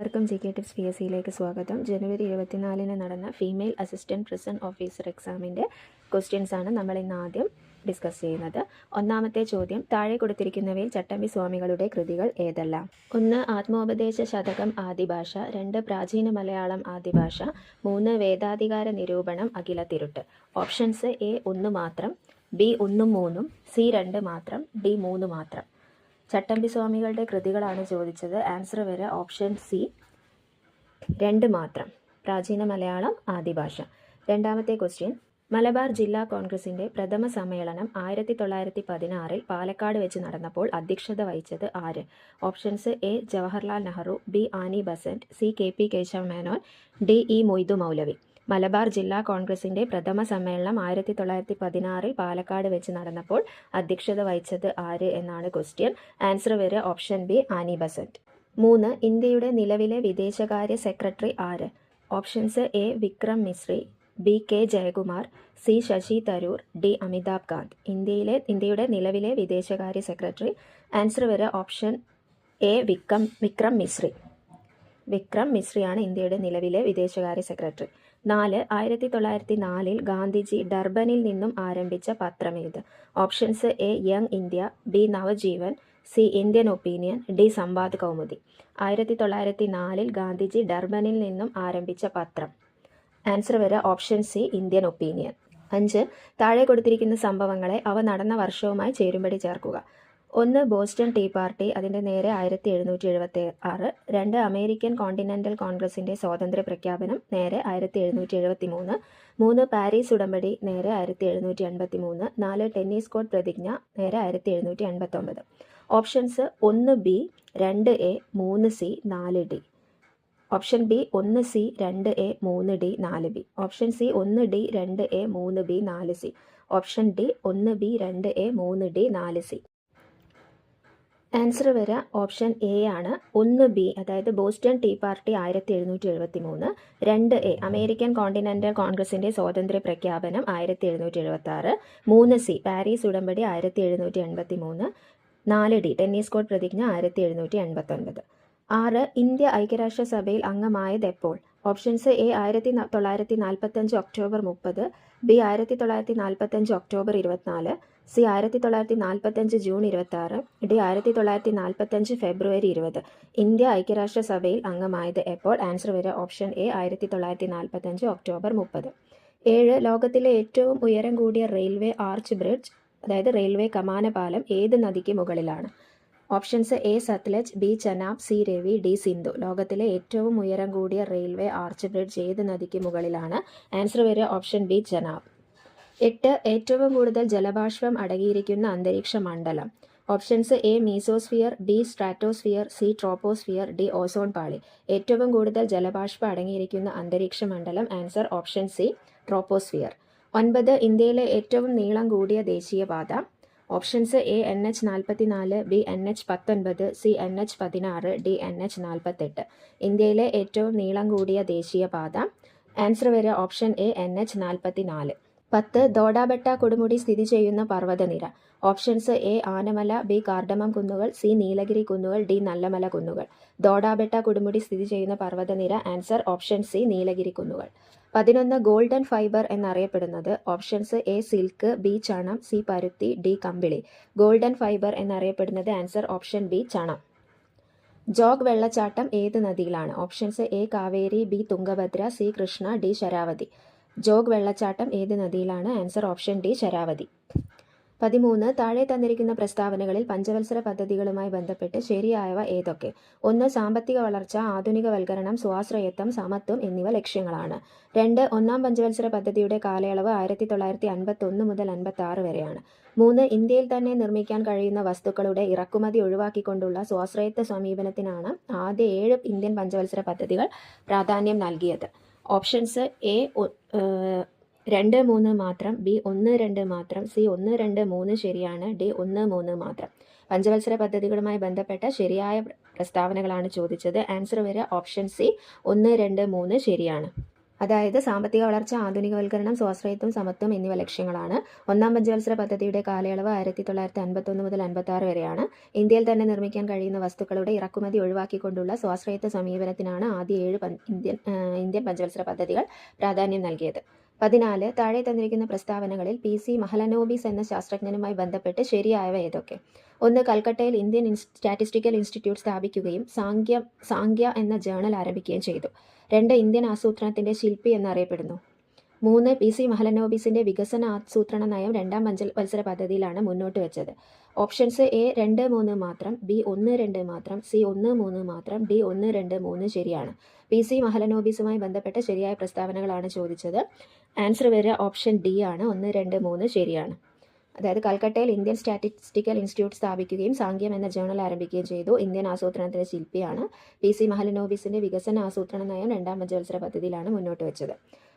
എല്ലാവർക്കും G K tips P S സിയിലേക്ക് സ്വാഗതം. ജനുവരി ഇരുപത്തിനാലിന് നടന്ന ഫീമെയിൽ അസിസ്റ്റന്റ് പ്രിസൺ ഓഫീസർ എക്സാമിന്റെ ക്വസ്റ്റ്യൻസ് ആണ് നമ്മൾ ഇന്ന് ആദ്യം ഡിസ്കസ് ചെയ്യുന്നത്. ഒന്നാമത്തെ ചോദ്യം താഴെ കൊടുത്തിരിക്കുന്നവയിൽ ചട്ടമ്പി സ്വാമികളുടെ കൃതികൾ ഏതെല്ലാം? ഒന്ന് ആത്മോപദേശ ശതകം ആദിഭാഷ. രണ്ട് പ്രാചീന മലയാളം ആദിഭാഷ. മൂന്ന് വേദാധികാര നിരൂപണം അഖില തിരുട്ട്. ഓപ്ഷൻസ് എ ഒന്ന് മാത്രം ബി ഒന്നും മൂന്നും സി രണ്ട് മാത്രം ഡി മൂന്ന് മാത്രം. ചട്ടമ്പി സ്വാമികളുടെ കൃതികളാണ് ചോദിച്ചത്. ആൻസർ വരെ ഓപ്ഷൻ സി രണ്ട് മാത്രം. പ്രാചീന മലയാളം ആദിഭാഷ. രണ്ടാമത്തെ ക്വസ്റ്റ്യൻ മലബാർ ജില്ലാ കോൺഗ്രസിന്റെ പ്രഥമ സമ്മേളനം ആയിരത്തി തൊള്ളായിരത്തി പതിനാറിൽ പാലക്കാട് വെച്ച് നടന്നപ്പോൾ അധ്യക്ഷത വഹിച്ചത് ആര്? Options A Jawaharlal Nehru B Annie Besant C K. P. Kesava Menon D E Moidu Maulavi. Malabar ജില്ലാ കോൺഗ്രസിന്റെ പ്രഥമ സമ്മേളനം ആയിരത്തി തൊള്ളായിരത്തി പതിനാറിൽ പാലക്കാട് വെച്ച് നടന്നപ്പോൾ അധ്യക്ഷത വഹിച്ചത് ആര് എന്നാണ് ക്വസ്റ്റ്യൻ ആൻസർ വരെ ഓപ്ഷൻ ബി ആനി ബസന്റ്. മൂന്ന് ഇന്ത്യയുടെ നിലവിലെ വിദേശകാര്യ സെക്രട്ടറി ആര്? Options A Vikram Misri B K Jayakumar C Shashi Tharoor D Amitabh Kant. ഇന്ത്യയിലെ ഇന്ത്യയുടെ നിലവിലെ വിദേശകാര്യ സെക്രട്ടറി ആൻസർ വരെ ഓപ്ഷൻ എ വിക്രം വിക്രം മിശ്രി. വിക്രം മിശ്രിയാണ് ഇന്ത്യയുടെ നിലവിലെ വിദേശകാര്യ സെക്രട്ടറി നാല് ആയിരത്തി തൊള്ളായിരത്തി നാലിൽ ഗാന്ധിജി ഡർബനിൽ നിന്നും ആരംഭിച്ച പത്രമേത് options A young India B Navajivan C Indian opinion D Samvad Kaumudi. ആയിരത്തി തൊള്ളായിരത്തി നാലിൽ ഗാന്ധിജി ഡർബനിൽ നിന്നും ആരംഭിച്ച പത്രം. ആൻസർ വരെ ഓപ്ഷൻ സി ഇന്ത്യൻ ഒപ്പീനിയൻ. അഞ്ച് താഴെ കൊടുത്തിരിക്കുന്ന സംഭവങ്ങളെ അവ നടന്ന വർഷവുമായി ചേരുമ്പടി ചേർക്കുക. ഒന്ന് ബോസ്റ്റൺ ടീ പാർട്ടി അതിന്റെ നേരെ ആയിരത്തി എഴുന്നൂറ്റി എഴുപത്തി ആറ് രണ്ട് അമേരിക്കൻ കോണ്ടിനെന്റൽ കോൺഗ്രസിന്റെ സ്വാതന്ത്ര്യ പ്രഖ്യാപനം നേരെ ആയിരത്തി എഴുന്നൂറ്റി എഴുപത്തി മൂന്ന് മൂന്ന് പാരീസ് ഉടമ്പടി നേരെ ആയിരത്തി എഴുന്നൂറ്റി എൺപത്തി മൂന്ന് നാല് ടെന്നീസ് കോർട്ട് പ്രതിജ്ഞ നേരെ ആയിരത്തി എഴുന്നൂറ്റി എൺപത്തൊമ്പത് ഓപ്ഷൻസ് ഒന്ന് ബി രണ്ട് എ മൂന്ന് സി നാല് ഡി. ഓപ്ഷൻ ബി ഒന്ന് സി രണ്ട് എ മൂന്ന് ഡി നാല് ബി. ഓപ്ഷൻ സി ഒന്ന് ഡി രണ്ട് എ മൂന്ന് ബി നാല് സി. ഓപ്ഷൻ ഡി ഒന്ന് ബി രണ്ട് എ മൂന്ന് ഡി നാല് സി. ആൻസർ വരിക ഓപ്ഷൻ എ ആണ്. ഒന്ന് ബി അതായത് ബോസ്റ്റൺ ടീ പാർട്ടി ആയിരത്തി എഴുന്നൂറ്റി എഴുപത്തി മൂന്ന് രണ്ട് എ അമേരിക്കൻ കോണ്ടിനെന്റൽ കോൺഗ്രസിന്റെ സ്വാതന്ത്ര്യ പ്രഖ്യാപനം ആയിരത്തി എഴുന്നൂറ്റി എഴുപത്തി ആറ് മൂന്ന് സി പാരീസ് ഉടമ്പടി ആയിരത്തി എഴുന്നൂറ്റി എൺപത്തി മൂന്ന് നാല് ഡി ടെന്നീസ് കോർട്ട് പ്രതിജ്ഞ ആയിരത്തി എഴുന്നൂറ്റി എൺപത്തൊൻപത് ആറ് ഇന്ത്യ ഐക്യരാഷ്ട്രസഭയിൽ അംഗമായത് എപ്പോൾ ഓപ്ഷൻസ് എ ആയിരത്തി തൊള്ളായിരത്തി നാൽപ്പത്തഞ്ച് ഒക്ടോബർ മുപ്പത്. ബി ആയിരത്തി തൊള്ളായിരത്തി നാൽപ്പത്തഞ്ച് ഒക്ടോബർ ഇരുപത്തിനാല്. സി ആയിരത്തി തൊള്ളായിരത്തി നാൽപ്പത്തഞ്ച് ജൂൺ ഇരുപത്തി ഡി ആയിരത്തി തൊള്ളായിരത്തി നാൽപ്പത്തഞ്ച് ഫെബ്രുവരി ഇരുപത്. ഇന്ത്യ ഐക്യരാഷ്ട്രസഭയിൽ അംഗമായത് എപ്പോൾ? ആൻസർ വരെ ഓപ്ഷൻ എ ആയിരത്തി തൊള്ളായിരത്തി നാൽപ്പത്തഞ്ച് ഒക്ടോബർ മുപ്പത്. ഏഴ് ലോകത്തിലെ ഏറ്റവും ഉയരം കൂടിയ റെയിൽവേ ആർച്ച് ബ്രിഡ്ജ് അതായത് റെയിൽവേ കമാന പാലം ഏത് നദിക്ക് മുകളിലാണ്? Options A Sutlej B Chenab C Ravi D Sindhu. ലോകത്തിലെ ഏറ്റവും ഉയരം കൂടിയ റെയിൽവേ ആർച്ച് ബ്രിഡ്ജ് ഏത് നദിക്ക് മുകളിലാണ്? ആൻസർ വരെ ഓപ്ഷൻ ബി ചനാബ്. എട്ട് ഏറ്റവും കൂടുതൽ ജലബാഷ്പം അടങ്ങിയിരിക്കുന്ന അന്തരീക്ഷ മണ്ഡലം. Options A mesosphere B stratosphere C troposphere D ozone പാളി. ഏറ്റവും കൂടുതൽ ജലബാഷ്പം അടങ്ങിയിരിക്കുന്ന അന്തരീക്ഷ മണ്ഡലം ആൻസർ ഓപ്ഷൻ സി ട്രോപ്പോസ്ഫിയർ ഒൻപത് ഇന്ത്യയിലെ ഏറ്റവും നീളം കൂടിയ ദേശീയപാത ഓപ്ഷൻസ് എ എൻ എച്ച് നാൽപ്പത്തി നാല് ബി എൻ എച്ച് പത്തൊൻപത് സി എൻ എച്ച് പതിനാറ് ഡി എൻ എച്ച് നാൽപ്പത്തെട്ട് ഇന്ത്യയിലെ ഏറ്റവും നീളം കൂടിയ ദേശീയപാത ആൻസർ വരെ ഓപ്ഷൻ എ എൻ എച്ച് നാൽപ്പത്തി നാല് പത്ത് ദോഡാബെട്ട കൊടുമുടി സ്ഥിതി ചെയ്യുന്ന പർവതനിര. Options A Anamala B cardamom കുന്നുകൾ സി നീലഗിരി കുന്നുകൾ ഡി നല്ലമല കുന്നുകൾ. ദോഡാബെട്ട കൊടുമുടി സ്ഥിതി ചെയ്യുന്ന പർവതനിര ആൻസർ ഓപ്ഷൻ സി നീലഗിരി കുന്നുകൾ. പതിനൊന്ന് ഗോൾഡൻ ഫൈബർ എന്നറിയപ്പെടുന്നത് ഓപ്ഷൻസ് എ സിൽക്ക് ബി ചണം സി പരുത്തി ഡി കമ്പിളി. ഗോൾഡൻ ഫൈബർ എന്നറിയപ്പെടുന്നത് ആൻസർ ഓപ്ഷൻ ബി ചണം. ജോഗ് വെള്ളച്ചാട്ടം ഏത് നദിയിലാണ്? Options A Kaveri B Tungabhadra C Krishna D Sharavathi. Jog വെള്ളച്ചാട്ടം ഏത് നദിയിലാണ്? Answer option D Sharavathi. പതിമൂന്ന് താഴെ തന്നിരിക്കുന്ന പ്രസ്താവനകളിൽ പഞ്ചവത്സര പദ്ധതികളുമായി ബന്ധപ്പെട്ട് ശരിയായവ ഏതൊക്കെ? ഒന്ന് സാമ്പത്തിക വളർച്ച ആധുനികവൽക്കരണം സ്വാശ്രയത്വം സമത്വം എന്നിവ ലക്ഷ്യങ്ങളാണ്. രണ്ട് ഒന്നാം പഞ്ചവത്സര പദ്ധതിയുടെ കാലയളവ് ആയിരത്തി തൊള്ളായിരത്തി അൻപത്തി ഒന്ന് മുതൽ അൻപത്തി ആറ് വരെയാണ്. മൂന്ന് ഇന്ത്യയിൽ തന്നെ നിർമ്മിക്കാൻ കഴിയുന്ന വസ്തുക്കളുടെ ഇറക്കുമതി ഒഴിവാക്കിക്കൊണ്ടുള്ള സ്വാശ്രയത്വ സമീപനത്തിനാണ് ആദ്യ ഏഴ് ഇന്ത്യൻ പഞ്ചവത്സര പദ്ധതികൾ പ്രാധാന്യം നൽകിയത്. ഓപ്ഷൻസ് എ രണ്ട് മൂന്ന് മാത്രം ബി ഒന്ന് രണ്ട് മാത്രം സി ഒന്ന് രണ്ട് മൂന്ന് ശരിയാണ് ഡി ഒന്ന് മൂന്ന് മാത്രം. പഞ്ചവത്സര പദ്ധതികളുമായി ബന്ധപ്പെട്ട ശരിയായ പ്രസ്താവനകളാണ് ചോദിച്ചത്. ആൻസർ വരെ ഓപ്ഷൻ സി ഒന്ന് രണ്ട് മൂന്ന് ശരിയാണ്. അതായത് സാമ്പത്തിക വളർച്ച ആധുനികവൽക്കരണം സ്വാശ്രയത്വം സമത്വം എന്നിവ ലക്ഷ്യങ്ങളാണ്. ഒന്നാം പഞ്ചവത്സര പദ്ധതിയുടെ കാലയളവ് ആയിരത്തി തൊള്ളായിരത്തി അൻപത്തൊന്ന് മുതൽ അൻപത്തി ആറ് വരെയാണ്. ഇന്ത്യയിൽ തന്നെ നിർമ്മിക്കാൻ കഴിയുന്ന വസ്തുക്കളുടെ ഇറക്കുമതി ഒഴിവാക്കിക്കൊണ്ടുള്ള സ്വാശ്രയത്വ സമീപനത്തിനാണ് ആദ്യ ഏഴ് ഇന്ത്യൻ ഇന്ത്യൻ പഞ്ചവത്സര പദ്ധതികൾ പ്രാധാന്യം നൽകിയത്. പതിനാല് താഴെ തന്നിരിക്കുന്ന പ്രസ്താവനകളിൽ പി സി മഹലനോബിസ് എന്ന ശാസ്ത്രജ്ഞനുമായി ബന്ധപ്പെട്ട് ശരിയായവ ഏതൊക്കെ? ഒന്ന് കൽക്കട്ടയിൽ ഇന്ത്യൻ സ്റ്റാറ്റിസ്റ്റിക്കൽ ഇൻസ്റ്റിറ്റ്യൂട്ട് സ്ഥാപിക്കുകയും സാങ്ക്യ സാങ്ക്യ എന്ന ജേണൽ ആരംഭിക്കുകയും ചെയ്തു. രണ്ട് ഇന്ത്യൻ ആസൂത്രണത്തിന്റെ ശില്പി എന്നറിയപ്പെടുന്നു. മൂന്ന് പി സി മഹലനോബിസിന്റെ വികസന ആസൂത്രണ നയം രണ്ടാം പഞ്ച മത്സര പദ്ധതിയിലാണ് മുന്നോട്ട് വെച്ചത്. ഓപ്ഷൻസ് എ രണ്ട് മൂന്ന് മാത്രം ബി ഒന്ന് രണ്ട് മാത്രം സി ഒന്ന് മൂന്ന് മാത്രം ഡി ഒന്ന് രണ്ട് മൂന്ന് ശരിയാണ്. പി സി മഹലനോബിസുമായി ബന്ധപ്പെട്ട ശരിയായ പ്രസ്താവനകളാണ് ചോദിച്ചത്. ആൻസർ വരിക ഓപ്ഷൻ ഡി ആണ് ഒന്ന് രണ്ട് മൂന്ന് ശരിയാണ്. അതായത് കൽക്കട്ടയിൽ ഇന്ത്യൻ സ്റ്റാറ്റിസ്റ്റിക്കൽ ഇൻസ്റ്റിറ്റ്യൂട്ട് സ്ഥാപിക്കുകയും സാങ്ക്യം എന്ന ജേണൽ ആരംഭിക്കുകയും ചെയ്തു ഇന്ത്യൻ ആസൂത്രണത്തിലെ ശില്പിയാണ്. പി സി മഹലനോബിസിന്റെ വികസന ആസൂത്രണ നയം രണ്ടാം പഞ്ചവത്സര പദ്ധതിയിലാണ് മുന്നോട്ട് വെച്ചത്.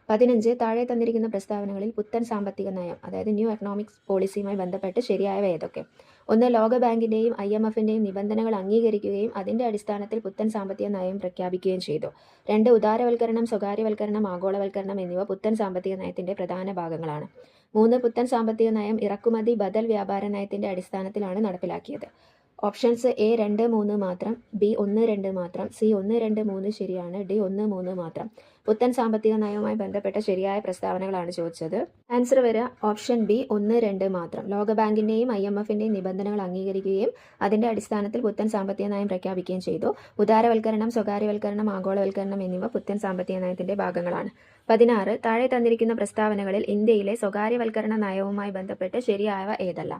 പതിനഞ്ച് താഴെ തന്നിരിക്കുന്ന പ്രസ്താവനകളിൽ പുത്തൻ സാമ്പത്തിക നയം അതായത് ന്യൂ എക്കണോമിക്സ് പോളിസിയുമായി ബന്ധപ്പെട്ട് ശരിയായവ ഏതൊക്കെ? ഒന്ന് ലോകബാങ്കിന്റെയും ഐ എം എഫിന്റെയും നിബന്ധനകൾ അംഗീകരിക്കുകയും അതിന്റെ അടിസ്ഥാനത്തിൽ പുത്തൻ സാമ്പത്തിക നയം പ്രഖ്യാപിക്കുകയും ചെയ്തു. രണ്ട് ഉദാരവൽക്കരണം സ്വകാര്യവൽക്കരണം ആഗോളവൽക്കരണം എന്നിവ പുത്തൻ സാമ്പത്തിക നയത്തിന്റെ പ്രധാന ഭാഗങ്ങളാണ്. മൂന്ന് പുത്തൻ സാമ്പത്തിക നയം ഇറക്കുമതി ബദൽ വ്യാപാര നയത്തിന്റെ അടിസ്ഥാനത്തിലാണ് നടപ്പിലാക്കിയത്. ഓപ്ഷൻസ് എ രണ്ട് മൂന്ന് മാത്രം ബി ഒന്ന് രണ്ട് മാത്രം സി ഒന്ന് രണ്ട് മൂന്ന് ശരിയാണ് ഡി ഒന്ന് മൂന്ന് മാത്രം. പുത്തൻ സാമ്പത്തിക നയവുമായി ബന്ധപ്പെട്ട ശരിയായ പ്രസ്താവനകളാണ് ചോദിച്ചത്. ആൻസർ വരിക ഓപ്ഷൻ ബി ഒന്ന് രണ്ട് മാത്രം. ലോകബാങ്കിന്റെയും ഐ എം എഫിന്റെയും നിബന്ധനകൾ അംഗീകരിക്കുകയും അതിന്റെ അടിസ്ഥാനത്തിൽ പുത്തൻ സാമ്പത്തിക നയം പ്രഖ്യാപിക്കുകയും ചെയ്തു. ഉദാരവൽക്കരണം സ്വകാര്യവൽക്കരണം ആഗോളവൽക്കരണം എന്നിവ പുത്തൻ സാമ്പത്തിക നയത്തിന്റെ ഭാഗങ്ങളാണ്. പതിനാറ് താഴെ തന്നിരിക്കുന്ന പ്രസ്താവനകളിൽ ഇന്ത്യയിലെ സ്വകാര്യവൽക്കരണ നയവുമായി ബന്ധപ്പെട്ട് ശരിയായവ ഏതല്ല?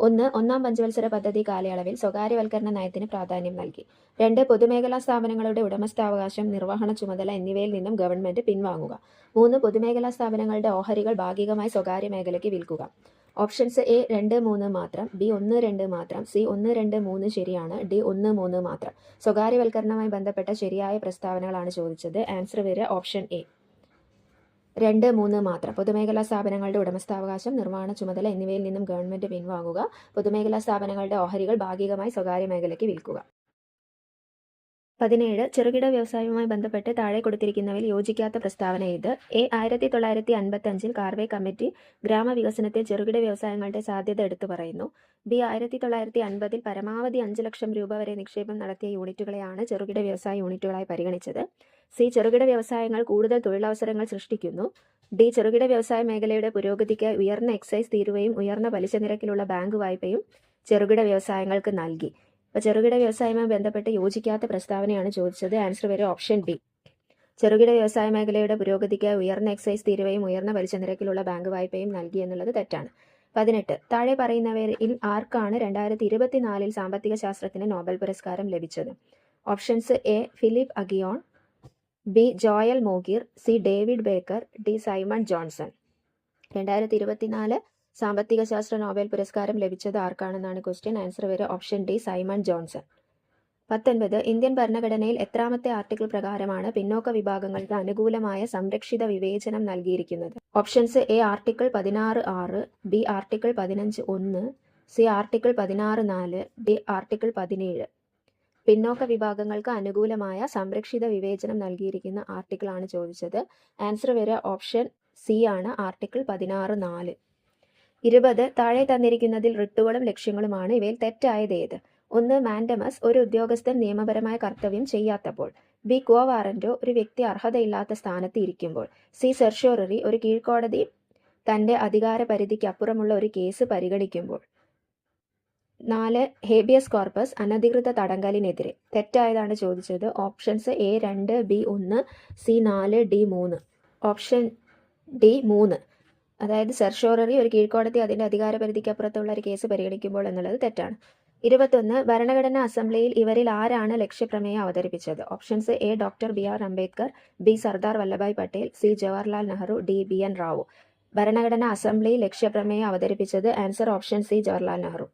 ഒന്ന് ഒന്നാം പഞ്ചവത്സര പദ്ധതി കാലയളവിൽ സ്വകാര്യവൽക്കരണ നയത്തിന് പ്രാധാന്യം നൽകി. രണ്ട് പൊതുമേഖലാ സ്ഥാപനങ്ങളുടെ ഉടമസ്ഥാവകാശം നിർവഹണ ചുമതല എന്നിവയിൽ നിന്നും ഗവൺമെന്റ് പിൻവാങ്ങുക. മൂന്ന് പൊതുമേഖലാ സ്ഥാപനങ്ങളുടെ ഓഹരികൾ ഭാഗികമായി സ്വകാര്യ മേഖലയ്ക്ക് വിൽക്കുക. ഓപ്ഷൻസ് എ രണ്ട് മൂന്ന് മാത്രം ബി ഒന്ന് രണ്ട് മാത്രം സി ഒന്ന് രണ്ട് മൂന്ന് ശരിയാണ് ഡി ഒന്ന് മൂന്ന് മാത്രം. സ്വകാര്യവൽക്കരണവുമായി ബന്ധപ്പെട്ട ശരിയായ പ്രസ്താവനകളാണ് ചോദിച്ചത്. ആൻസർ വരിക ഓപ്ഷൻ എ. രണ്ട് മൂന്ന് മാത്രം. പൊതുമേഖലാ സ്ഥാപനങ്ങളുടെ ഉടമസ്ഥാവകാശം നിർമ്മാണ ചുമതല എന്നിവയിൽ നിന്നും ഗവൺമെന്റ് പിൻവാങ്ങുക. പൊതുമേഖലാ സ്ഥാപനങ്ങളുടെ ഓഹരികൾ ഭാഗികമായി സ്വകാര്യ മേഖലയ്ക്ക് വിൽക്കുക. പതിനേഴ് ചെറുകിട വ്യവസായവുമായി ബന്ധപ്പെട്ട് താഴെ കൊടുത്തിരിക്കുന്നവയിൽ യോജിക്കാത്ത പ്രസ്താവന ഇത്. എ ആയിരത്തി തൊള്ളായിരത്തി അൻപത്തി അഞ്ചിൽ കാർവേ കമ്മിറ്റി ഗ്രാമവികസനത്തിൽ ചെറുകിട വ്യവസായങ്ങളുടെ സാധ്യത എടുത്തു പറയുന്നു. ബി ആയിരത്തി തൊള്ളായിരത്തി അൻപതിൽ പരമാവധി അഞ്ച് ലക്ഷം രൂപ വരെ നിക്ഷേപം നടത്തിയ യൂണിറ്റുകളെയാണ് ചെറുകിട വ്യവസായ യൂണിറ്റുകളായി പരിഗണിച്ചത്. സി ചെറുകിട വ്യവസായങ്ങൾ കൂടുതൽ തൊഴിലവസരങ്ങൾ സൃഷ്ടിക്കുന്നു. ഡി ചെറുകിട വ്യവസായ മേഖലയുടെ പുരോഗതിക്ക് ഉയർന്ന എക്സൈസ് തീരുവയും ഉയർന്ന പലിശ നിരക്കിലുള്ള ബാങ്ക് വായ്പയും ചെറുകിട വ്യവസായങ്ങൾക്ക് നൽകി. അപ്പോൾ ചെറുകിട വ്യവസായവുമായി ബന്ധപ്പെട്ട് യോജിക്കാത്ത പ്രസ്താവനയാണ് ചോദിച്ചത്. ആൻസർ വരും ഓപ്ഷൻ ബി ചെറുകിട വ്യവസായ മേഖലയുടെ പുരോഗതിക്ക് ഉയർന്ന എക്സൈസ് തീരുവയും ഉയർന്ന പലിശ നിരക്കിലുള്ള ബാങ്ക് വായ്പയും നൽകി എന്നുള്ളത് തെറ്റാണ്. പതിനെട്ട്. താഴെ പറയുന്നവരിൽ ആർക്കാണ് രണ്ടായിരത്തി ഇരുപത്തിനാലിൽ സാമ്പത്തിക ശാസ്ത്രത്തിന് നോബൽ പുരസ്കാരം ലഭിച്ചത്? Options A Philippe Aghion B. Joel Mokyr C. David Baker D. Simon Johnson. രണ്ടായിരത്തി ഇരുപത്തിനാല് സാമ്പത്തിക ശാസ്ത്ര നോബൽ പുരസ്കാരം ലഭിച്ചത് ആർക്കാണെന്നാണ് ക്വസ്റ്റ്യൻ. ആൻസർ വരെ ഓപ്ഷൻ ഡി. Simon Johnson. പത്തൊൻപത് ഇന്ത്യൻ ഭരണഘടനയിൽ എത്രാമത്തെ ആർട്ടിക്കിൾ പ്രകാരമാണ് പിന്നോക്ക വിഭാഗങ്ങൾക്ക് അനുകൂലമായ സംരക്ഷിത വിവേചനം നൽകിയിരിക്കുന്നത്? ഓപ്ഷൻസ് എ ആർട്ടിക്കിൾ പതിനാറ് ആറ് ബി ആർട്ടിക്കിൾ പതിനഞ്ച് ഒന്ന് സി ആർട്ടിക്കിൾ പതിനാറ് നാല് ഡി ആർട്ടിക്കിൾ പതിനേഴ്. പിന്നോക്ക വിഭാഗങ്ങൾക്ക് അനുകൂലമായ സംരക്ഷിത വിവേചനം നൽകിയിരിക്കുന്ന ആർട്ടിക്കിൾ ആണ് ചോദിച്ചത്. ആൻസർ വരെ ഓപ്ഷൻ സി ആണ് ആർട്ടിക്കിൾ പതിനാറ് നാല്. ഇരുപത് താഴെ തന്നിരിക്കുന്നതിൽ റിട്ടുകളും ലക്ഷ്യങ്ങളുമാണ്. ഇവയിൽ തെറ്റായത് ഏത്? ഒന്ന് മാൻഡമസ് ഒരു ഉദ്യോഗസ്ഥൻ നിയമപരമായ കർത്തവ്യം ചെയ്യാത്തപ്പോൾ. ബി ക്വോ വാറന്റോ ഒരു വ്യക്തി അർഹതയില്ലാത്ത സ്ഥാനത്ത് ഇരിക്കുമ്പോൾ. സി സെർഷോററി ഒരു കീഴ്ക്കോടതി തന്റെ അധികാര പരിധിക്ക് അപ്പുറമുള്ള ഒരു കേസ് പരിഗണിക്കുമ്പോൾ. നാല് ഹേബിയസ് കോർപ്പസ് അനധികൃത തടങ്കലിനെതിരെ. തെറ്റായതാണ് ചോദിച്ചത്. ഓപ്ഷൻസ് എ രണ്ട് ബി ഒന്ന് സി നാല് ഡി മൂന്ന്. ഓപ്ഷൻ ഡി മൂന്ന്. അതായത് സെർഷോററി ഒരു കീഴ്ക്കോടതി അധികാര പരിധിക്കപ്പുറത്തുള്ള ഒരു കേസ് പരിഗണിക്കുമ്പോൾ എന്നുള്ളത് തെറ്റാണ്. ഇരുപത്തൊന്ന് ഭരണഘടനാ അസംബ്ലിയിൽ ഇവരിൽ ആരാണ് ലക്ഷ്യപ്രമേയം അവതരിപ്പിച്ചത്? Options A doctor B R Ambedkar B Sardar Vallabhbhai Patel C Jawaharlal Nehru D B N Rau. ഭരണഘടനാ അസംബ്ലിയിൽ ലക്ഷ്യപ്രമേയം അവതരിപ്പിച്ചത് answer option C Jawaharlal Nehru.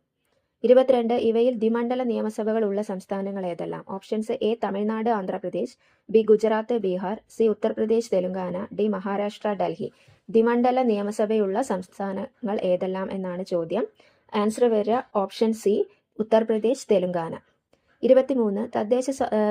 ഇരുപത്തിരണ്ട് ഇവയിൽ ദ്വിമണ്ഡല നിയമസഭകൾ ഉള്ള സംസ്ഥാനങ്ങൾ ഏതെല്ലാം? Options A Tamil Nadu Andhra Pradesh B Gujarat Bihar C Uttar Pradesh Telangana D Maharashtra Delhi. ദ്വിമണ്ഡല നിയമസഭയുള്ള സംസ്ഥാനങ്ങൾ ഏതെല്ലാം എന്നാണ് ചോദ്യം. ആൻസർ വരിക ഓപ്ഷൻ സി ഉത്തർപ്രദേശ് തെലുങ്കാന. ഇരുപത്തിമൂന്ന് തദ്ദേശ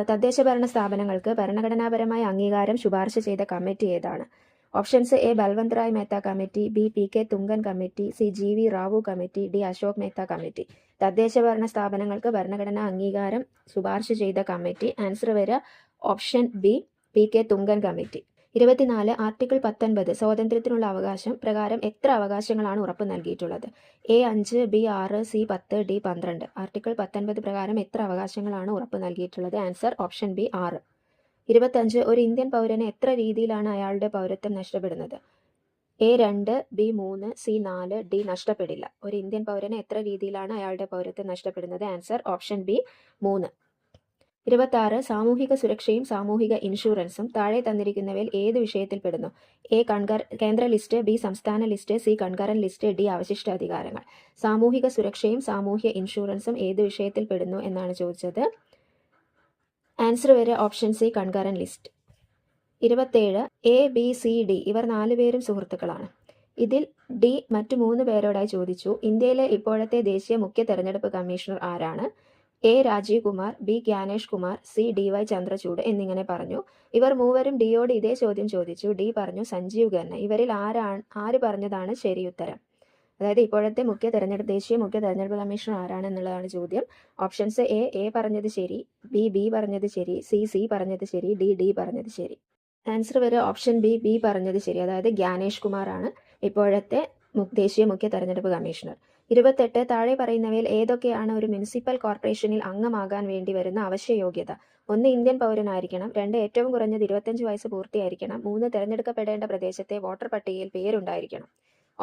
തദ്ദേശ ഭരണ സ്ഥാപനങ്ങൾക്ക് ഭരണഘടനാപരമായ അംഗീകാരം ശുപാർശ ചെയ്ത കമ്മിറ്റി ഏതാണ്? Options A Balwant Rai Mehta committee B P K Thungon committee C G V Rao committee D Ashok Mehta committee തദ്ദേശഭരണ സ്ഥാപനങ്ങൾക്ക് ഭരണഘടനാ അംഗീകാരം ശുപാർശ ചെയ്ത കമ്മിറ്റി ആൻസർ വരിക option B P K Thungon committee ഇരുപത്തിനാല് ആർട്ടിക്കിൾ പത്തൊൻപത് സ്വാതന്ത്ര്യത്തിനുള്ള അവകാശം പ്രകാരം എത്ര അവകാശങ്ങളാണ് ഉറപ്പ് നൽകിയിട്ടുള്ളത്? എ അഞ്ച് ബി ആറ് സി പത്ത് ഡി പന്ത്രണ്ട്. ആർട്ടിക്കിൾ പത്തൊൻപത് പ്രകാരം എത്ര അവകാശങ്ങളാണ് ഉറപ്പ് നൽകിയിട്ടുള്ളത്? ആൻസർ ഓപ്ഷൻ ബി ആറ്. ഇരുപത്തഞ്ച് ഒരു ഇന്ത്യൻ പൗരന് എത്ര രീതിയിലാണ് അയാളുടെ പൗരത്വം നഷ്ടപ്പെടുന്നത്? എ രണ്ട് ബി മൂന്ന് സി നാല് ഡി നഷ്ടപ്പെടില്ല. ഒരു ഇന്ത്യൻ പൗരന് എത്ര രീതിയിലാണ് അയാളുടെ പൗരത്വം നഷ്ടപ്പെടുന്നത്? ആൻസർ ഓപ്ഷൻ ബി മൂന്ന്. ഇരുപത്തി സാമൂഹിക സുരക്ഷയും സാമൂഹിക ഇൻഷുറൻസും താഴെ തന്നിരിക്കുന്നവയിൽ ഏത് വിഷയത്തിൽ പെടുന്നു? എ കൺകർ കേന്ദ്ര ലിസ്റ്റ് ബി സംസ്ഥാന list C concurrent list D അവശിഷ്ട അധികാരങ്ങൾ. സാമൂഹിക സുരക്ഷയും സാമൂഹ്യ ഇൻഷുറൻസും ഏത് വിഷയത്തിൽ പെടുന്നു എന്നാണ് ചോദിച്ചത്? ആൻസർ വരെ ഓപ്ഷൻ സി കൺകറൻ ലിസ്റ്റ് ഇരുപത്തേഴ് എ ബി സി ഡി ഇവർ നാലുപേരും സുഹൃത്തുക്കളാണ്. ഇതിൽ ഡി മറ്റു മൂന്ന് പേരോടായി ചോദിച്ചു ഇന്ത്യയിലെ ഇപ്പോഴത്തെ ദേശീയ മുഖ്യ തെരഞ്ഞെടുപ്പ് കമ്മീഷണർ ആരാണ്? A Rajeev Kumar B Gyanesh Kumar C D Y Chandrachud എന്നിങ്ങനെ പറഞ്ഞു. ഇവർ മൂവരും ഡിയോട് ഇതേ ചോദ്യം ചോദിച്ചു. ഡി പറഞ്ഞു സഞ്ജീവ് ഖന്ന ഇവരിൽ ആരാണ് ആര് പറഞ്ഞതാണ് ശരിയുത്തരം അതായത് ഇപ്പോഴത്തെ മുഖ്യ തെരഞ്ഞെടുപ്പ് ദേശീയ മുഖ്യ തെരഞ്ഞെടുപ്പ് കമ്മീഷൻ ആരാണെന്നുള്ളതാണ് ചോദ്യം. ഓപ്ഷൻസ് എ എ പറഞ്ഞത് ശരി ബി ബി പറഞ്ഞത് ശരി സി സി പറഞ്ഞത് ശരി ഡി ഡി പറഞ്ഞത് ശരി. ആൻസർ വരെ ഓപ്ഷൻ ബി ബി പറഞ്ഞത് ശരി. അതായത് ജ്ഞാനേഷ് കുമാർ ആണ് ഇപ്പോഴത്തെ ദേശീയ മുഖ്യ തെരഞ്ഞെടുപ്പ് കമ്മീഷണർ. ഇരുപത്തെട്ട് താഴെ പറയുന്നവയിൽ ഏതൊക്കെയാണ് ഒരു മുനിസിപ്പൽ കോർപ്പറേഷനിൽ അംഗമാകാൻ വേണ്ടി വരുന്ന അവശ്യ യോഗ്യത ഒന്ന് ഇന്ത്യൻ പൗരനായിരിക്കണം രണ്ട് ഏറ്റവും കുറഞ്ഞത് ഇരുപത്തഞ്ച് വയസ്സ് പൂർത്തിയായിരിക്കണം മൂന്ന് തിരഞ്ഞെടുക്കപ്പെടേണ്ട പ്രദേശത്തെ വോട്ടർ പട്ടികയിൽ പേരുണ്ടായിരിക്കണം.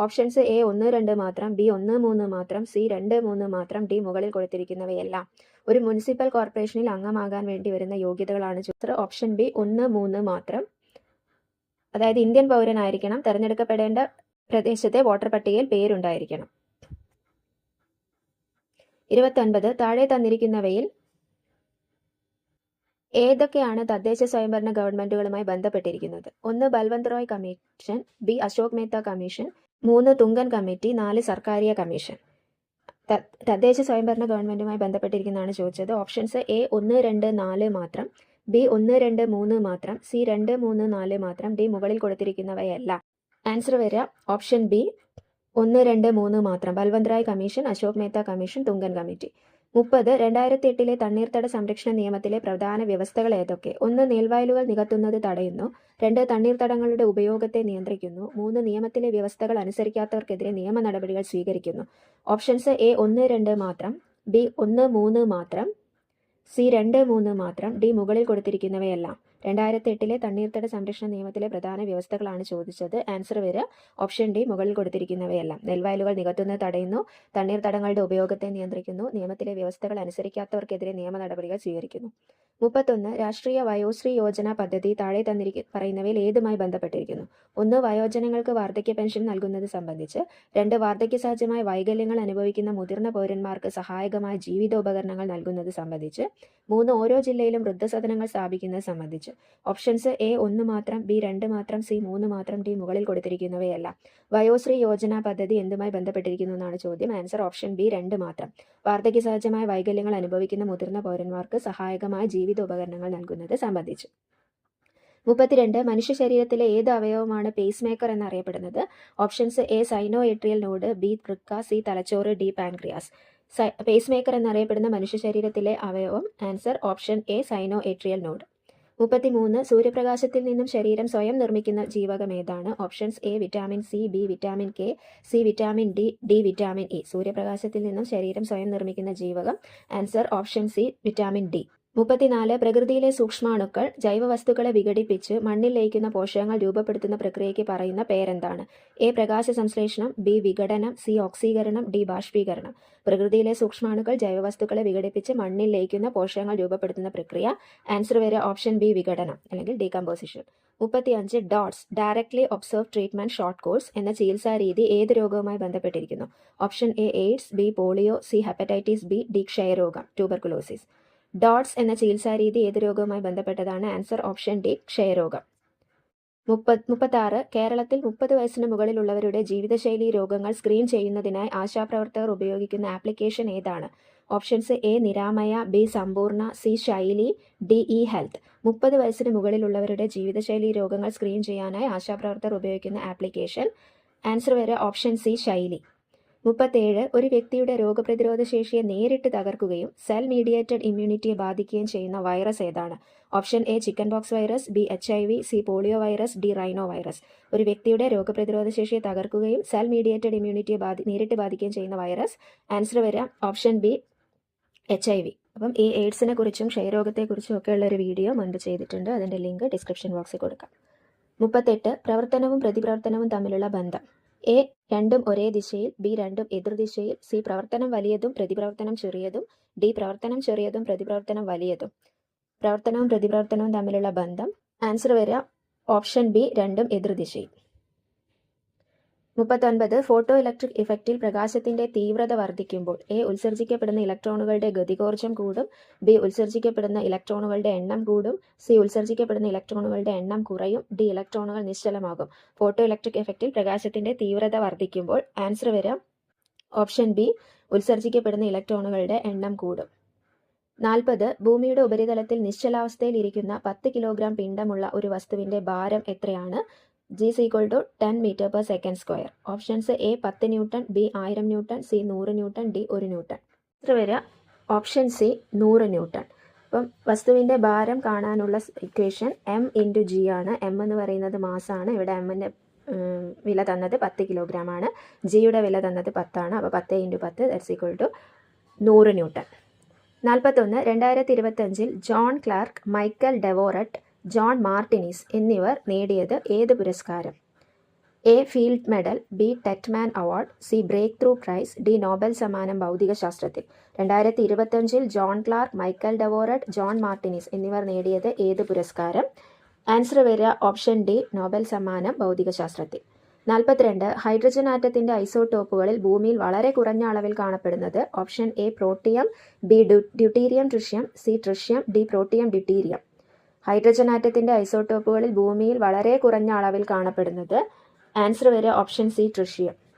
ഓപ്ഷൻസ് എ ഒന്ന് രണ്ട് മാത്രം ബി ഒന്ന് മൂന്ന് മാത്രം സി രണ്ട് മൂന്ന് മാത്രം ഡി മുകളിൽ കൊടുത്തിരിക്കുന്നവയെല്ലാം ഒരു മുനിസിപ്പൽ കോർപ്പറേഷനിൽ അംഗമാകാൻ വേണ്ടി വരുന്ന യോഗ്യതകളാണ് ചോദിച്ചത് ഓപ്ഷൻ ബി ഒന്ന് മൂന്ന് മാത്രം. അതായത് ഇന്ത്യൻ പൗരനായിരിക്കണം തെരഞ്ഞെടുക്കപ്പെടേണ്ട പ്രദേശത്തെ വോട്ടർ പട്ടികയിൽ പേരുണ്ടായിരിക്കണം. ഇരുപത്തൊൻപത് താഴെ തന്നിരിക്കുന്നവയിൽ ഏതൊക്കെയാണ് തദ്ദേശ സ്വയംഭരണ ഗവൺമെന്റുകളുമായി ബന്ധപ്പെട്ടിരിക്കുന്നത്? ഒന്ന് Balwant Roy commission B Ashok Mehta commission മൂന്ന് തുങ്കൻ കമ്മിറ്റി നാല് സർക്കാരിയ കമ്മീഷൻ. തദ്ദേശ സ്വയംഭരണ ഗവൺമെന്റുമായി ബന്ധപ്പെട്ടിരിക്കുന്നതാണ് ചോദിച്ചത്. ഓപ്ഷൻസ് എ ഒന്ന് രണ്ട് നാല് മാത്രം ബി ഒന്ന് രണ്ട് മൂന്ന് മാത്രം സി രണ്ട് മൂന്ന് നാല് മാത്രം ഡി മുകളിൽ കൊടുത്തിരിക്കുന്നവയല്ല. ആൻസർ വരിക. ഓപ്ഷൻ ബി ഒന്ന് രണ്ട് മൂന്ന് മാത്രം. Balwant Rai commission Ashok Mehta commission Thungon committee. മുപ്പത് രണ്ടായിരത്തി എട്ടിലെ തണ്ണീർത്തട സംരക്ഷണ നിയമത്തിലെ പ്രധാന വ്യവസ്ഥകൾ ഏതൊക്കെ? ഒന്ന് നെൽവയലുകൾ നികത്തുന്നത് തടയുന്നു. രണ്ട് തണ്ണീർത്തടങ്ങളുടെ ഉപയോഗത്തെ നിയന്ത്രിക്കുന്നു. മൂന്ന് നിയമത്തിലെ വ്യവസ്ഥകൾ അനുസരിക്കാത്തവർക്കെതിരെ നിയമ നടപടികൾ സ്വീകരിക്കുന്നു. ഓപ്ഷൻസ് എ ഒന്ന് രണ്ട് മാത്രം ബി ഒന്ന് മൂന്ന് മാത്രം സി രണ്ട് മൂന്ന് മാത്രം ഡി മുകളിൽ കൊടുത്തിരിക്കുന്നവയെല്ലാം. രണ്ടായിരത്തി എട്ടിലെ തണ്ണീർത്തട സംരക്ഷണ നിയമത്തിലെ പ്രധാന വ്യവസ്ഥകളാണ് ചോദിച്ചത്. ആൻസർ വരിക ഓപ്ഷൻ ഡി മുകളിൽ കൊടുത്തിരിക്കുന്നവയെല്ലാം. നെൽവയലുകൾ നികത്തുന്നത് തടയുന്നു തണ്ണീർത്തടങ്ങളുടെ ഉപയോഗത്തെ നിയന്ത്രിക്കുന്നു നിയമത്തിലെ വ്യവസ്ഥകൾ അനുസരിക്കാത്തവർക്കെതിരെ നിയമ നടപടികൾ സ്വീകരിക്കുന്നു. മുപ്പത്തൊന്ന് രാഷ്ട്രീയ വയോശ്രീ യോജന പദ്ധതി താഴെ തന്നിരിക്കുന്ന പറയുന്നവയിൽ ഏതുമായി ബന്ധപ്പെട്ടിരിക്കുന്നു? ഒന്ന് വയോജനങ്ങൾക്ക് വാർദ്ധക്യ പെൻഷൻ നൽകുന്നത് സംബന്ധിച്ച്. രണ്ട് വാർദ്ധക്യ സഹജമായ വൈകല്യങ്ങൾ അനുഭവിക്കുന്ന മുതിർന്ന പൗരന്മാർക്ക് സഹായകമായ ജീവിതോപകരണങ്ങൾ നൽകുന്നത് സംബന്ധിച്ച്. മൂന്ന് ഓരോ ജില്ലയിലും വൃദ്ധസദനങ്ങൾ സ്ഥാപിക്കുന്നത് സംബന്ധിച്ച്. ഓപ്ഷൻസ് എ ഒന്ന് മാത്രം ബി രണ്ട് മാത്രം സി മൂന്ന് മാത്രം ഡി മുകളിൽ കൊടുത്തിരിക്കുന്നവയല്ല. വയോശ്രീ യോജന പദ്ധതി എന്തുമായി ബന്ധപ്പെട്ടിരിക്കുന്നു എന്നാണ് ചോദ്യം. ആൻസർ ഓപ്ഷൻ ബി രണ്ട് മാത്രം. വാർദ്ധക്യ സഹജമായ വൈകല്യങ്ങൾ അനുഭവിക്കുന്ന മുതിർന്ന പൗരന്മാർക്ക് സഹായകമായ ജീവിതോപകരണങ്ങൾ നൽകുന്നത് സംബന്ധിച്ചു. മുപ്പത്തിരണ്ട് മനുഷ്യ ശരീരത്തിലെ ഏത് അവയവമാണ് പേസ് മേക്കർ എന്നറിയപ്പെടുന്നത്? Options A sino atrial node B വൃക്ക സി തലച്ചോറ് ഡി പാൻക്രിയാസ് പേസ് മേക്കർ എന്നറിയപ്പെടുന്ന മനുഷ്യ ശരീരത്തിലെ അവയവം answer option A sino atrial node മുപ്പത്തിമൂന്ന് സൂര്യപ്രകാശത്തിൽ നിന്നും ശരീരം സ്വയം നിർമ്മിക്കുന്ന ജീവകം ഏതാണ്? Options A vitamin C B vitamin K C vitamin D D vitamin E സൂര്യപ്രകാശത്തിൽ നിന്നും ശരീരം സ്വയം നിർമ്മിക്കുന്ന ജീവകം answer option C vitamin D മുപ്പത്തിനാല് പ്രകൃതിയിലെ സൂക്ഷ്മാണുക്കൾ ജൈവവസ്തുക്കളെ വിഘടിപ്പിച്ച് മണ്ണിൽ ലയിക്കുന്ന പോഷകങ്ങൾ രൂപപ്പെടുത്തുന്ന പ്രക്രിയയ്ക്ക് പറയുന്ന പേരെന്താണ്? എ. പ്രകാശ സംശ്ലേഷണം ബി. വിഘടനം സി. ഓക്സീകരണം ഡി. ബാഷ്പീകരണം. പ്രകൃതിയിലെ സൂക്ഷ്മാണുക്കൾ ജൈവവസ്തുക്കളെ വിഘടിപ്പിച്ച് മണ്ണിൽ ലയിക്കുന്ന പോഷകങ്ങൾ രൂപപ്പെടുത്തുന്ന പ്രക്രിയ. ആൻസർ വരെ ഓപ്ഷൻ ബി വിഘടനം അല്ലെങ്കിൽ ഡീകമ്പോസിഷൻ. മുപ്പത്തിയഞ്ച് DOTS directly observe treatment short course എന്ന ചികിത്സാ രീതി ഏത് രോഗവുമായി ബന്ധപ്പെട്ടിരിക്കുന്നു? Option A AIDS B polio C hepatitis B D ക്ഷയരോഗം tuberculosis DOTS എന്ന ചികിത്സാ രീതി ഏത് രോഗവുമായി ബന്ധപ്പെട്ടതാണ്? ആൻസർ ഓപ്ഷൻ ഡി ക്ഷയരോഗം. മുപ്പത് മുപ്പത്താറ് കേരളത്തിൽ മുപ്പത് വയസ്സിന് മുകളിലുള്ളവരുടെ ജീവിതശൈലി രോഗങ്ങൾ സ്ക്രീൻ ചെയ്യുന്നതിനായി ആശാപ്രവർത്തകർ ഉപയോഗിക്കുന്ന ആപ്ലിക്കേഷൻ ഏതാണ്? Options A Niramaya B Sampoorna C Shaili D E health. മുപ്പത് വയസ്സിന് മുകളിലുള്ളവരുടെ ജീവിതശൈലി രോഗങ്ങൾ സ്ക്രീൻ ചെയ്യാനായി ആശാപ്രവർത്തകർ ഉപയോഗിക്കുന്ന ആപ്ലിക്കേഷൻ. ആൻസർ വരെ ഓപ്ഷൻ സി ശൈലി. മുപ്പത്തേഴ് ഒരു വ്യക്തിയുടെ രോഗപ്രതിരോധ ശേഷിയെ നേരിട്ട് തകർക്കുകയും സെൽ മീഡിയേറ്റഡ് ഇമ്മ്യൂണിറ്റിയെ ബാധിക്കുകയും ചെയ്യുന്ന വൈറസ് ഏതാണ്? Option A chicken pox virus B H I V C polio virus D rhinovirus. ഒരു വ്യക്തിയുടെ രോഗപ്രതിരോധ ശേഷിയെ തകർക്കുകയും സെൽ മീഡിയേറ്റഡ് ഇമ്മ്യൂണിറ്റിയെ ബാധി നേരിട്ട് ബാധിക്കുകയും ചെയ്യുന്ന വൈറസ്. ആൻസർ വരാം option B H I V. അപ്പം ഈ എയ്ഡ്സിനെ കുറിച്ചും ക്ഷയരോഗത്തെക്കുറിച്ചും ഉള്ള ഒരു വീഡിയോ മുൻപ് ചെയ്തിട്ടുണ്ട്. അതിന്റെ ലിങ്ക് ഡിസ്ക്രിപ്ഷൻ ബോക്സിൽ കൊടുക്കാം. മുപ്പത്തെട്ട് പ്രവർത്തനവും പ്രതിപ്രവർത്തനവും തമ്മിലുള്ള ബന്ധം. എ രണ്ടും ഒരേ ദിശയിൽ ബി രണ്ടും എതിർദിശയിൽ സി പ്രവർത്തനം വലിയതും പ്രതിപ്രവർത്തനം ചെറിയതും ഡി പ്രവർത്തനം ചെറിയതും പ്രതിപ്രവർത്തനം വലിയതും. പ്രവർത്തനവും പ്രതിപ്രവർത്തനവും തമ്മിലുള്ള ബന്ധം. ആൻസർ വരിക ഓപ്ഷൻ ബി രണ്ടും എതിർദിശയിൽ മുപ്പത്തൊൻപത് ഫോട്ടോ ഇലക്ട്രിക് ഇഫക്റ്റിൽ പ്രകാശത്തിന്റെ തീവ്രത വർദ്ധിക്കുമ്പോൾ എ ഉത്സർജിക്കപ്പെടുന്ന ഇലക്ട്രോണുകളുടെ ഗതികോർജം കൂടും. ബി ഉത്സർജിക്കപ്പെടുന്ന ഇലക്ട്രോണുകളുടെ എണ്ണം കൂടും. സി ഉത്സർജിക്കപ്പെടുന്ന ഇലക്ട്രോണുകളുടെ എണ്ണം കുറയും. ഡി ഇലക്ട്രോണുകൾ നിശ്ചലമാകും. ഫോട്ടോ ഇലക്ട്രിക് ഇഫക്റ്റിൽ പ്രകാശത്തിന്റെ തീവ്രത വർദ്ധിക്കുമ്പോൾ ആൻസർ വരാം. ഓപ്ഷൻ ബി ഉത്സർജിക്കപ്പെടുന്ന ഇലക്ട്രോണുകളുടെ എണ്ണം കൂടും. നാൽപ്പത് ഭൂമിയുടെ ഉപരിതലത്തിൽ നിശ്ചലാവസ്ഥയിൽ ഇരിക്കുന്ന പത്ത് കിലോഗ്രാം പിണ്ഡമുള്ള ഒരു വസ്തുവിന്റെ ഭാരം എത്രയാണ്? G is equal to ten metre per second square options A പത്ത് ന്യൂട്ടൺ ബി ആയിരം ന്യൂട്ടൺ സി നൂറ് ന്യൂട്ടൺ ഡി ഒരു ന്യൂട്ടൺ. ഇത്ര വരിക. ഓപ്ഷൻ സി നൂറ് ന്യൂട്ടൺ. അപ്പം വസ്തുവിന്റെ ഭാരം കാണാനുള്ള ഇക്വേഷൻ എം ഇന്റു ജി ആണ്. എം എന്ന് പറയുന്നത് മാസാണ്. ഇവിടെ എമ്മിന്റെ വില തന്നത് പത്ത് കിലോഗ്രാം ആണ്. ജിയുടെ വില തന്നത് പത്താണ്. അപ്പോൾ പത്ത് ഇന്റു പത്ത് ദറ്റ്സ് ഈക്വൽ ടു നൂറ് ന്യൂട്ടൺ. നാൽപ്പത്തൊന്ന് രണ്ടായിരത്തി ഇരുപത്തഞ്ചിൽ John Clarke Michel Devoret John Martinis എന്നിവർ നേടിയത് ഏത് പുരസ്കാരം? A field medal B ടെറ്റ്മാൻ award C breakthrough prize D Nobel സമ്മാനം ഭൗതികശാസ്ത്രത്തിൽ. രണ്ടായിരത്തി ഇരുപത്തഞ്ചിൽ John Clarke Michel Devoret John Martinis എന്നിവർ നേടിയത് ഏത് പുരസ്കാരം? ആൻസർ വരിക ഓപ്ഷൻ ഡി നോബൽ സമ്മാനം ഭൗതികശാസ്ത്രത്തിൽ. നാൽപ്പത്തിരണ്ട് ഹൈഡ്രജൻ ആറ്റത്തിന്റെ ഐസോടോപ്പുകളിൽ ഭൂമിയിൽ വളരെ കുറഞ്ഞ അളവിൽ കാണപ്പെടുന്നത് option A protium B deuterium tritium C tritium D protium deuterium. Hydrogen ആറ്റത്തിന്റെ ഐസോട്ടോപ്പുകളിൽ ഭൂമിയിൽ വളരെ കുറഞ്ഞ അളവിൽ കാണപ്പെടുന്നത് ആൻസർ വരെ ഓപ്ഷൻ സി ട്രിഷ്യം.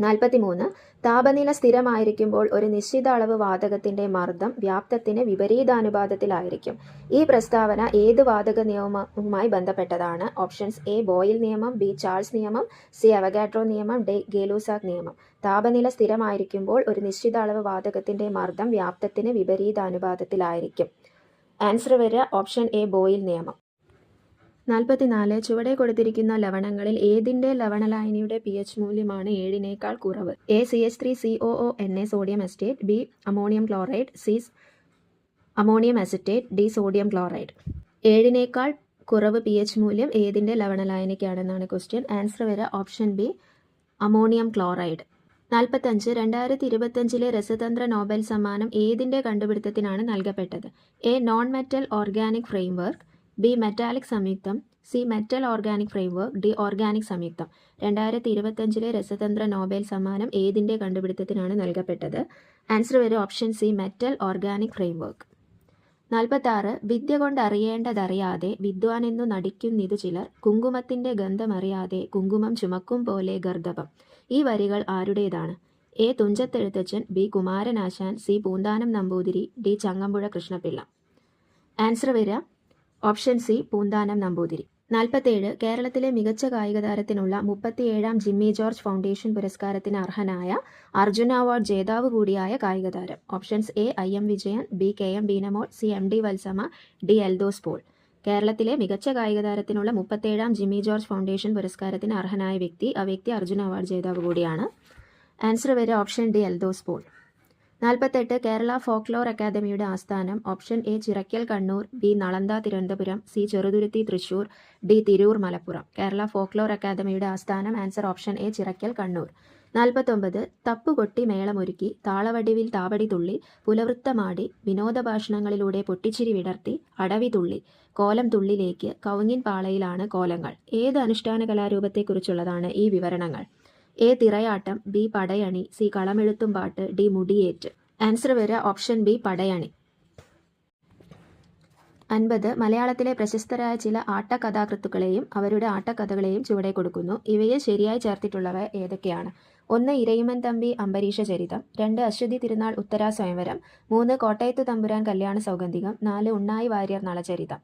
നാൽപ്പത്തിമൂന്ന് താപനില സ്ഥിരമായിരിക്കുമ്പോൾ ഒരു നിശ്ചിത അളവ് വാതകത്തിന്റെ മർദ്ദം വ്യാപ്തത്തിന് വിപരീതാനുപാതത്തിലായിരിക്കും. ഈ പ്രസ്താവന ഏത് വാതക നിയമവുമായി ബന്ധപ്പെട്ടതാണ്? ഓപ്ഷൻസ് എ ബോയിൽ നിയമം ബി ചാൾസ് നിയമം സി അവഗാട്രോ നിയമം ഡി ഗേലൂസാക് നിയമം. താപനില സ്ഥിരമായിരിക്കുമ്പോൾ ഒരു നിശ്ചിത അളവ് വാതകത്തിന്റെ മർദ്ദം വ്യാപ്തത്തിന് വിപരീതാനുപാതത്തിലായിരിക്കും. ആൻസർ വരിക ഓപ്ഷൻ എ ബോയിൽ നിയമം. നാൽപ്പത്തിനാല് ചുവടെ കൊടുത്തിരിക്കുന്ന ലവണങ്ങളിൽ ഏതിന്റെ ലവണലായനിയുടെ പി എച്ച് മൂല്യമാണ് ഏഴിനേക്കാൾ കുറവ്? A C H three C O O N A sodium acetate B ammonium chloride C ammonium acetate D sodium chloride ഏഴിനേക്കാൾ കുറവ് പി എച്ച് മൂല്യം ഏതിന്റെ ലവണലായനിക്കാണെന്നാണ് ക്വസ്റ്റ്യൻ ആൻസർ വരിക ഓപ്ഷൻ ബി അമോണിയം ക്ലോറൈഡ് നാൽപ്പത്തഞ്ച് രണ്ടായിരത്തി ഇരുപത്തഞ്ചിലെ രസതന്ത്ര നോബൽ സമ്മാനം ഏതിന്റെ കണ്ടുപിടുത്തത്തിനാണ് നൽകപ്പെട്ടത്? A non metal organic framework B metallic സംയുക്തം C metal organic framework D organic സംയുക്തം. രണ്ടായിരത്തി ഇരുപത്തഞ്ചിലെ രസതന്ത്ര നോബൽ സമ്മാനം ഏതിന്റെ കണ്ടുപിടുത്തത്തിനാണ് നൽകപ്പെട്ടത്? ആൻസർ വരും option C metal organic framework. നാൽപ്പത്താറ് വിദ്യ കൊണ്ടറിയേണ്ടതറിയാതെ വിദ്വാനെന്നു നടിക്കുന്നിതു ചിലർ കുങ്കുമത്തിന്റെ ഗന്ധമറിയാതെ കുങ്കുമം ചുമക്കും പോലെ ഗർദഭം. ഈ വരികൾ ആരുടേതാണ്? A. Thunchathu Ezhuthachan B. Kumaranasan C. Poonthanam Namboothiri D. Changampuzha Krishna Pillai. Answer വരിക. Option C Poonthanam Namboothiri. നാൽപ്പത്തേഴ് കേരളത്തിലെ മികച്ച കായിക താരത്തിനുള്ള മുപ്പത്തിയേഴാം ജിമ്മി ജോർജ് ഫൗണ്ടേഷൻ പുരസ്കാരത്തിന് അർഹനായ അർജുന അവാർഡ് ജേതാവ് കൂടിയായ കായിക താരം options A I M Vijayan B K M Beenamol C M D Valsamma D Eldhose Paul. കേരളത്തിലെ മികച്ച കായിക താരത്തിനുള്ള മുപ്പത്തേഴാം ജിമ്മി ജോർജ് ഫൗണ്ടേഷൻ പുരസ്കാരത്തിന് അർഹനായ വ്യക്തി ആ വ്യക്തി അർജുന അവാർഡ് ജേതാവ് കൂടിയാണ്. ആൻസർ വരെ ഓപ്ഷൻ ഡി എൽദോസ് പോൾ. നാൽപ്പത്തെട്ട് കേരള ഫോക്ലോർ അക്കാദമിയുടെ ആസ്ഥാനം option A Chirakkal Kannur B Nalanda Thiruvananthapuram C Cheruthuruthy Thrissur D Tirur Malappuram. Kerala folklore അക്കാദമിയുടെ ആസ്ഥാനം answer option A Chirakkal Kannur. നാൽപ്പത്തൊമ്പത് തപ്പുകൊട്ടി മേളമൊരുക്കി താളവടിവിൽ താവടി തുള്ളി പുലവൃത്തമാടി വിനോദഭാഷണങ്ങളിലൂടെ പൊട്ടിച്ചിരി വിടർത്തി അടവി തുള്ളി കോലം തുള്ളിലേക്ക് കൗങ്ങിൻ പാളയിലാണ് കോലങ്ങൾ. ഏത് അനുഷ്ഠാന കലാരൂപത്തെക്കുറിച്ചുള്ളതാണ് ഈ വിവരണങ്ങൾ. A Thirayattam B Padayani C കളമെഴുത്തും പാട്ട് ഡി മുടിയേറ്റ്. ആൻസർ വരെ ഓപ്ഷൻ ബി പടയണി. അൻപത്. മലയാളത്തിലെ പ്രശസ്തരായ ചില ആട്ടക്കഥാകൃത്തുക്കളെയും അവരുടെ ആട്ടക്കഥകളെയും ചുവടെ കൊടുക്കുന്നു. ഇവയെ ശരിയായി ചേർത്തിട്ടുള്ളവ ഏതൊക്കെയാണ്? ഒന്ന് ഇരയുമൻ തമ്പി അംബരീഷ ചരിതം. രണ്ട് അശ്വതി തിരുനാൾ ഉത്തരാ സ്വയംവരം. മൂന്ന് കോട്ടയത്ത് തമ്പുരാൻ കല്യാണ സൗഗന്ധികം. നാല് ഉണ്ണായി വാര്യർ നളചരിതം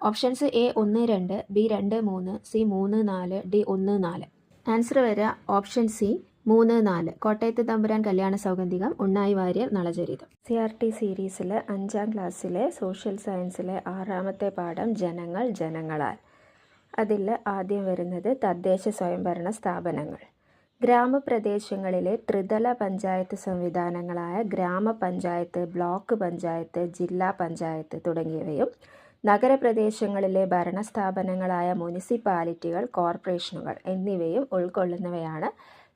ഓപ്ഷൻസ് എ ഒന്ന് രണ്ട് ബി രണ്ട് മൂന്ന് സി മൂന്ന് നാല് ഡി ഒന്ന് നാല്. ആൻസർ വരിക. ഓപ്ഷൻ സി മൂന്ന് നാല്. Kottayath Thampuran Kalyana Saugandhikam Unnayi Warrier Nalacharitham. C R T സീരീസിൽ അഞ്ചാം ക്ലാസ്സിലെ സോഷ്യൽ സയൻസിലെ ആറാമത്തെ പാഠം ജനങ്ങൾ ജനങ്ങളാൽ. അതിൽ ആദ്യം വരുന്നത് തദ്ദേശ സ്വയംഭരണ സ്ഥാപനങ്ങൾ. ഗ്രാമപ്രദേശങ്ങളിലെ ത്രിതല പഞ്ചായത്ത് സംവിധാനങ്ങളായ ഗ്രാമപഞ്ചായത്ത് ബ്ലോക്ക് പഞ്ചായത്ത് ജില്ലാ പഞ്ചായത്ത് തുടങ്ങിയവയും നഗരപ്രദേശങ്ങളിലെ ഭരണസ്ഥാപനങ്ങളായ മുനിസിപ്പാലിറ്റികൾ കോർപ്പറേഷനുകൾ എന്നിവയും ഉൾക്കൊള്ളുന്നവയാണ്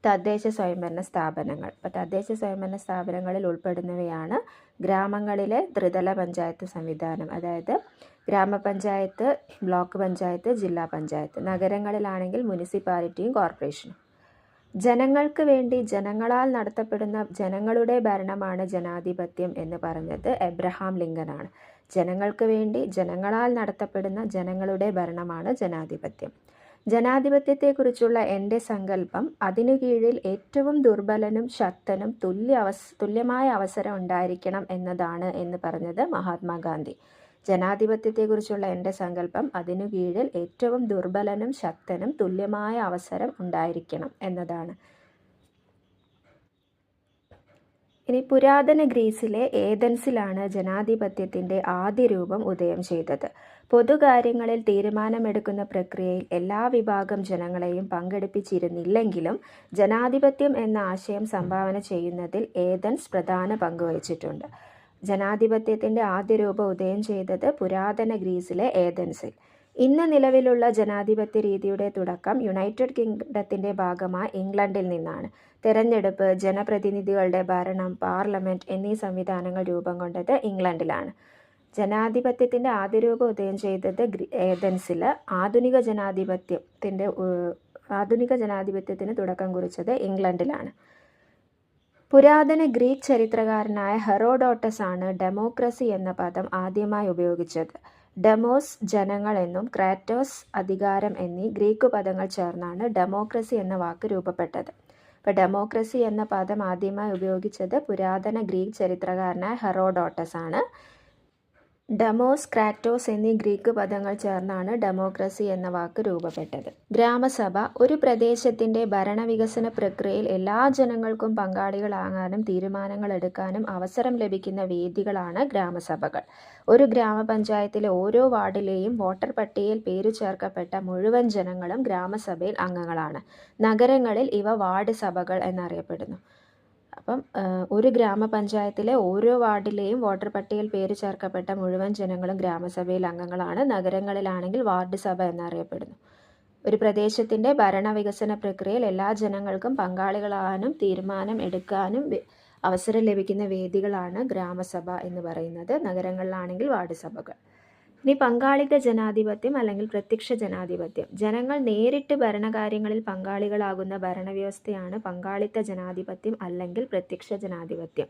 തദ്ദേശ സ്വയംഭരണ സ്ഥാപനങ്ങൾ. അപ്പോൾ തദ്ദേശ സ്വയംഭരണ സ്ഥാപനങ്ങളിൽ ഉൾപ്പെടുന്നവയാണ് ഗ്രാമങ്ങളിലെ ത്രിതല പഞ്ചായത്ത് സംവിധാനം. അതായത് ഗ്രാമപഞ്ചായത്ത് ബ്ലോക്ക് പഞ്ചായത്ത് ജില്ലാ പഞ്ചായത്ത്. നഗരങ്ങളിലാണെങ്കിൽ മുനിസിപ്പാലിറ്റിയും കോർപ്പറേഷനും. ജനങ്ങൾക്ക് വേണ്ടി ജനങ്ങളാൽ നടത്തപ്പെടുന്ന ജനങ്ങളുടെ ഭരണമാണ് ജനാധിപത്യം എന്ന് പറഞ്ഞത് എബ്രഹാം ലിങ്കനാണ്. ജനങ്ങൾക്ക് വേണ്ടി ജനങ്ങളാൽ നടത്തപ്പെടുന്ന ജനങ്ങളുടെ ഭരണമാണ് ജനാധിപത്യം. ജനാധിപത്യത്തെക്കുറിച്ചുള്ള എന്റെ സങ്കല്പം അതിനു കീഴിൽ ഏറ്റവും ദുർബലനും ശക്തനും തുല്യ അവസ് തുല്യമായ അവസരം ഉണ്ടായിരിക്കണം എന്നതാണ് എന്ന് പറഞ്ഞത് മഹാത്മാഗാന്ധി. ജനാധിപത്യത്തെക്കുറിച്ചുള്ള എന്റെ സങ്കല്പം അതിനു കീഴിൽ ഏറ്റവും ദുർബലനും ശക്തനും തുല്യമായ അവസരം ഉണ്ടായിരിക്കണം എന്നതാണ്. ഇനി പുരാതന ഗ്രീസിലെ ഏതൻസിലാണ് ജനാധിപത്യത്തിന്റെ ആദ്യ രൂപം ഉദയം ചെയ്തത്? പൊതുകാര്യങ്ങളിൽ തീരുമാനമെടുക്കുന്ന പ്രക്രിയയിൽ എല്ലാ വിഭാഗം ജനങ്ങളെയും പങ്കെടുപ്പിച്ചിരുന്നില്ലെങ്കിലും ജനാധിപത്യം എന്ന ആശയം സംഭാവന ചെയ്യുന്നതിൽ ഏതൻസ് പ്രധാന പങ്ക് വഹിച്ചിട്ടുണ്ട്. ജനാധിപത്യത്തിന്റെ ആദ്യ രൂപം ഉദയം ചെയ്തത് പുരാതന ഗ്രീസിലെ ഏതൻസിൽ. ഇന്ന് നിലവിലുള്ള ജനാധിപത്യ രീതിയുടെ തുടക്കം യുണൈറ്റഡ് കിങ്ഡത്തിന്റെ ഭാഗമായ ഇംഗ്ലണ്ടിൽ നിന്നാണ്. തെരഞ്ഞെടുപ്പ് ജനപ്രതിനിധികളുടെ ഭരണം പാർലമെന്റ് എന്നീ സംവിധാനങ്ങൾ രൂപം കൊണ്ടത് ഇംഗ്ലണ്ടിലാണ്. ജനാധിപത്യത്തിന്റെ ആദ്യ രൂപം ഉദയം ചെയ്തത് ഏതൻസിൽ ആധുനിക ജനാധിപത്യത്തിന്റെ ആധുനിക ജനാധിപത്യത്തിന് തുടക്കം കുറിച്ചത് ഇംഗ്ലണ്ടിലാണ്. പുരാതന ഗ്രീക്ക് ചരിത്രകാരനായ ഹെറോഡോട്ടസ് ആണ് ഡെമോക്രസി എന്ന പദം ആദ്യമായി ഉപയോഗിച്ചത്. ഡെമോസ് ജനങ്ങൾ എന്നും ക്രാറ്റോസ് അധികാരം എന്നീ ഗ്രീക്ക് പദങ്ങൾ ചേർന്നാണ് ഡെമോക്രസി എന്ന വാക്ക് രൂപപ്പെട്ടത്. അപ്പോൾ ഡെമോക്രസി എന്ന പദം ആദ്യമായി ഉപയോഗിച്ചത് പുരാതന ഗ്രീക്ക് ചരിത്രകാരനായ ഹെറോഡോട്ടസ് ആണ് ഡെമോസ് ക്രാറ്റോസ് എന്നീ ഗ്രീക്ക് പദങ്ങൾ ചേർന്നാണ് ഡെമോക്രസി എന്ന വാക്ക് രൂപപ്പെട്ടത്. ഗ്രാമസഭ ഒരു പ്രദേശത്തിന്റെ ഭരണവികസന പ്രക്രിയയിൽ എല്ലാ ജനങ്ങൾക്കും പങ്കാളികളാകാനും തീരുമാനങ്ങൾ എടുക്കാനും അവസരം ലഭിക്കുന്ന വേദികളാണ് ഗ്രാമസഭകൾ. ഒരു ഗ്രാമപഞ്ചായത്തിലെ ഓരോ വാർഡിലെയും വോട്ടർ പട്ടികയിൽ പേരു ചേർക്കപ്പെട്ട മുഴുവൻ ജനങ്ങളും ഗ്രാമസഭയിൽ അംഗങ്ങളാണ്. നഗരങ്ങളിൽ ഇവ വാർഡ് സഭകൾ എന്നറിയപ്പെടുന്നു. അപ്പം ഒരു ഗ്രാമപഞ്ചായത്തിലെ ഓരോ വാർഡിലെയും വോട്ടർ പട്ടികയിൽ പേര് ചേർക്കപ്പെട്ട മുഴുവൻ ജനങ്ങളും ഗ്രാമസഭയിൽ അംഗങ്ങളാണ്. നഗരങ്ങളിലാണെങ്കിൽ വാർഡ് സഭ എന്നറിയപ്പെടുന്നു. ഒരു പ്രദേശത്തിന്റെ ഭരണവികസന പ്രക്രിയയിൽ എല്ലാ ജനങ്ങൾക്കും പങ്കാളികളാകാനും തീരുമാനം എടുക്കാനും അവസരം ലഭിക്കുന്ന വേദികളാണ് ഗ്രാമസഭ എന്ന് പറയുന്നത്. നഗരങ്ങളിലാണെങ്കിൽ വാർഡ് സഭകൾ. ഇനി പങ്കാളിത്ത ജനാധിപത്യം അല്ലെങ്കിൽ പ്രത്യക്ഷ ജനാധിപത്യം. ജനങ്ങൾ നേരിട്ട് ഭരണകാര്യങ്ങളിൽ പങ്കാളികളാകുന്ന ഭരണവ്യവസ്ഥയാണ് പങ്കാളിത്ത ജനാധിപത്യം അല്ലെങ്കിൽ പ്രത്യക്ഷ ജനാധിപത്യം.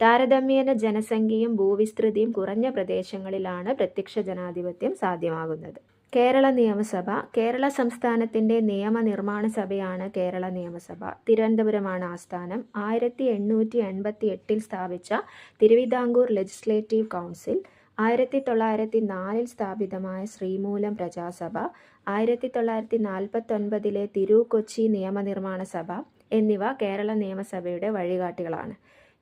താരതമ്യേന ജനസംഖ്യയും ഭൂവിസ്തൃതിയും കുറഞ്ഞ പ്രദേശങ്ങളിലാണ് പ്രത്യക്ഷ ജനാധിപത്യം സാധ്യമാകുന്നത്. കേരള നിയമസഭ കേരള സംസ്ഥാനത്തിന്റെ നിയമനിർമ്മാണ സഭയാണ് കേരള നിയമസഭ. തിരുവനന്തപുരമാണ് ആസ്ഥാനം. ആയിരത്തി എണ്ണൂറ്റി എൺപത്തി എട്ടിൽ സ്ഥാപിച്ച തിരുവിതാംകൂർ ലെജിസ്ലേറ്റീവ് കൗൺസിൽ ആയിരത്തി തൊള്ളായിരത്തി നാലിൽ സ്ഥാപിതമായ ശ്രീമൂലം പ്രജാസഭ ആയിരത്തി തൊള്ളായിരത്തി നാൽപ്പത്തൊൻപതിലെ തിരുക്കൊച്ചി നിയമനിർമ്മാണ സഭ എന്നിവ കേരള നിയമസഭയുടെ വഴികാട്ടികളാണ്.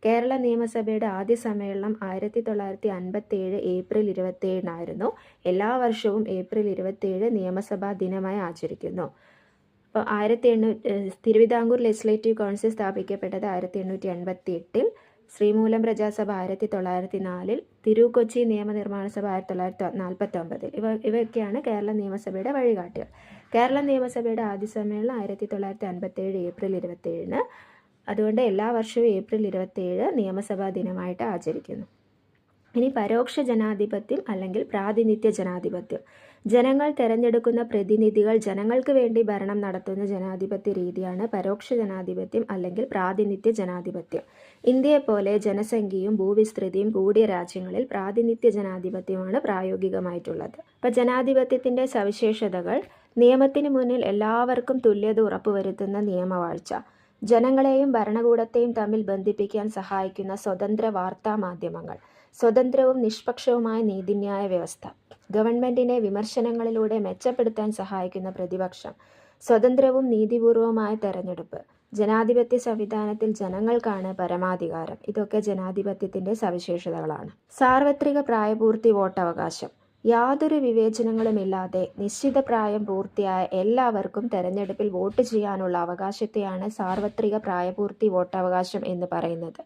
കേരള നിയമസഭയുടെ ആദ്യ സമ്മേളനം ആയിരത്തി തൊള്ളായിരത്തി അൻപത്തേഴ് ഏപ്രിൽ ഇരുപത്തേഴിനായിരുന്നു എല്ലാ വർഷവും ഏപ്രിൽ ഇരുപത്തേഴ് നിയമസഭാ ദിനമായി ആചരിക്കുന്നു. അപ്പോൾ ആയിരത്തി എണ്ണൂറ്റി തിരുവിതാംകൂർ ലെജിസ്ലേറ്റീവ് കൗൺസിൽ സ്ഥാപിക്കപ്പെട്ടത് ആയിരത്തി എണ്ണൂറ്റി എൺപത്തി എട്ടിൽ ശ്രീമൂലം പ്രജാസഭ ആയിരത്തി തൊള്ളായിരത്തി നാലിൽ തിരുക്കൊച്ചി നിയമനിർമ്മാണ സഭ ആയിരത്തി തൊള്ളായിരത്തി നാൽപ്പത്തി ഒമ്പതിൽ ഇവ ഇവയൊക്കെയാണ് കേരള നിയമസഭയുടെ വഴികാട്ടികൾ. കേരള നിയമസഭയുടെ ആദ്യ സമ്മേളനം ആയിരത്തി തൊള്ളായിരത്തി അൻപത്തേഴ് ഏപ്രിൽ ഇരുപത്തേഴിന് അതുകൊണ്ട് എല്ലാ വർഷവും ഏപ്രിൽ ഇരുപത്തേഴ് നിയമസഭാ ദിനമായിട്ട് ആചരിക്കുന്നു. ഇനി പരോക്ഷ ജനാധിപത്യം അല്ലെങ്കിൽ പ്രാതിനിധ്യ ജനാധിപത്യം. ജനങ്ങൾ തിരഞ്ഞെടുക്കുന്ന പ്രതിനിധികൾ ജനങ്ങൾക്ക് വേണ്ടി ഭരണം നടത്തുന്ന ജനാധിപത്യ രീതിയാണ് പരോക്ഷ ജനാധിപത്യം അല്ലെങ്കിൽ പ്രാതിനിധ്യ ജനാധിപത്യം. ഇന്ത്യയെപ്പോലെ ജനസംഖ്യയും ഭൂവിസ്തൃതിയും കൂടിയ രാജ്യങ്ങളിൽ പ്രാതിനിധ്യ ജനാധിപത്യമാണ് പ്രായോഗികമായിട്ടുള്ളത്. അപ്പോൾ ജനാധിപത്യത്തിന്റെ സവിശേഷതകൾ നിയമത്തിന് മുന്നിൽ എല്ലാവർക്കും തുല്യത ഉറപ്പുവരുത്തുന്ന നിയമവാഴ്ച ജനങ്ങളെയും ഭരണകൂടത്തെയും തമ്മിൽ ബന്ധിപ്പിക്കാൻ സഹായിക്കുന്ന സ്വതന്ത്ര വാർത്താ മാധ്യമങ്ങൾ സ്വതന്ത്രവും നിഷ്പക്ഷവുമായ നീതിന്യായ വ്യവസ്ഥ. ഗവൺമെന്റിനെ വിമർശനങ്ങളിലൂടെ മെച്ചപ്പെടുത്താൻ സഹായിക്കുന്ന പ്രതിപക്ഷം സ്വതന്ത്രവും നീതിപൂർവവുമായ തെരഞ്ഞെടുപ്പ് ജനാധിപത്യ സംവിധാനത്തിൽ ജനങ്ങൾക്കാണ് പരമാധികാരം. ഇതൊക്കെ ജനാധിപത്യത്തിന്റെ സവിശേഷതകളാണ്. സാർവത്രിക പ്രായപൂർത്തി വോട്ടവകാശം. യാതൊരു വിവേചനങ്ങളുമില്ലാതെ നിശ്ചിത പ്രായം പൂർത്തിയായ എല്ലാവർക്കും തെരഞ്ഞെടുപ്പിൽ വോട്ട് ചെയ്യാനുള്ള അവകാശത്തെയാണ് സാർവത്രിക പ്രായപൂർത്തി വോട്ടവകാശം എന്ന് പറയുന്നത്.